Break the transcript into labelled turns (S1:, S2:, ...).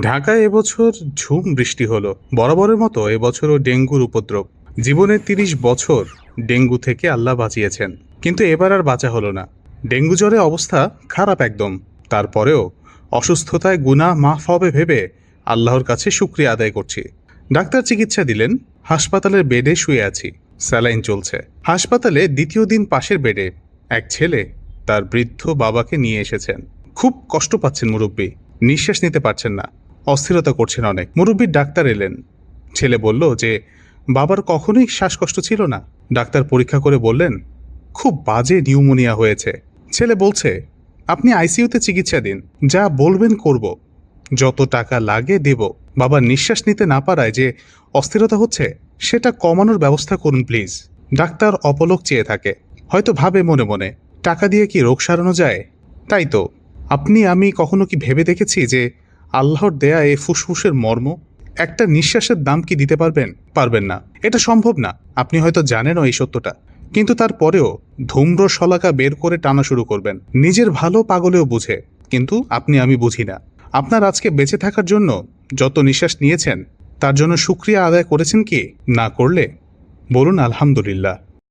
S1: ঢাকায় এবছর ঝুম বৃষ্টি হলো। বরাবরের মতো এবছরও ডেঙ্গুর উপদ্রব। জীবনের তিরিশ বছর ডেঙ্গু থেকে আল্লাহ বাঁচিয়েছেন। কিন্তু এবার আর বাঁচা হলো না। ডেঙ্গু জ্বরে অবস্থা খারাপ একদম। তারপরেও অসুস্থতায় গুনাহ মাফ হবে ভেবে আল্লাহর কাছে শুক্রিয়া আদায় করছি। ডাক্তার চিকিৎসা দিলেন, হাসপাতালের বেডে শুয়ে আছি। স্যালাইন চলছে। হাসপাতালে দ্বিতীয় দিন পাশের বেডে এক ছেলে তার বৃদ্ধ বাবাকে নিয়ে এসেছেন। খুব কষ্ট পাচ্ছেন মুরব্বী। নিঃশ্বাস নিতে পারছেন না। অস্থিরতা করছেন অনেক। মুরব্বীর ডাক্তার এলেন। ছেলে বলল যে, বাবার কখনোই শ্বাসকষ্ট ছিল না। ডাক্তার পরীক্ষা করে বললেন, খুব বাজে নিউমোনিয়া হয়েছে। ছেলে বলছে, আপনি আইসিইউতে চিকিৎসা দিন, যা বলবেন করব। যত টাকা লাগে দেব। বাবার নিঃশ্বাস নিতে না পারায় যে অস্থিরতা হচ্ছে, সেটা কমানোর ব্যবস্থা করুন প্লিজ। ডাক্তার অপলক চেয়ে থাকে। হয়তো ভাবে মনে মনে, টাকা দিয়ে কি রোগ সারানো যায়? তাই তো। আপনি, আমি কখনো কি ভেবে দেখেছি যে আল্লাহর দেয়া এ ফুসফুসের মর্ম একটা নিঃশ্বাসের দাম কি দিতে পারবেন? পারবেন না। এটা সম্ভব না। আপনি হয়তো জানেনও এই সত্যটা। কিন্তু তারপরেও ধূম্র শলাকা বের করে টানা শুরু করবেন। নিজের ভালো পাগলেও বুঝে। কিন্তু আপনি, আমি বুঝি না। আপনার আজকে বেঁচে থাকার জন্য যত নিঃশ্বাস নিয়েছেন, তার জন্য সুক্রিয়া আদায় করেছেন কি? না করলে? বলুন আলহামদুলিল্লাহ।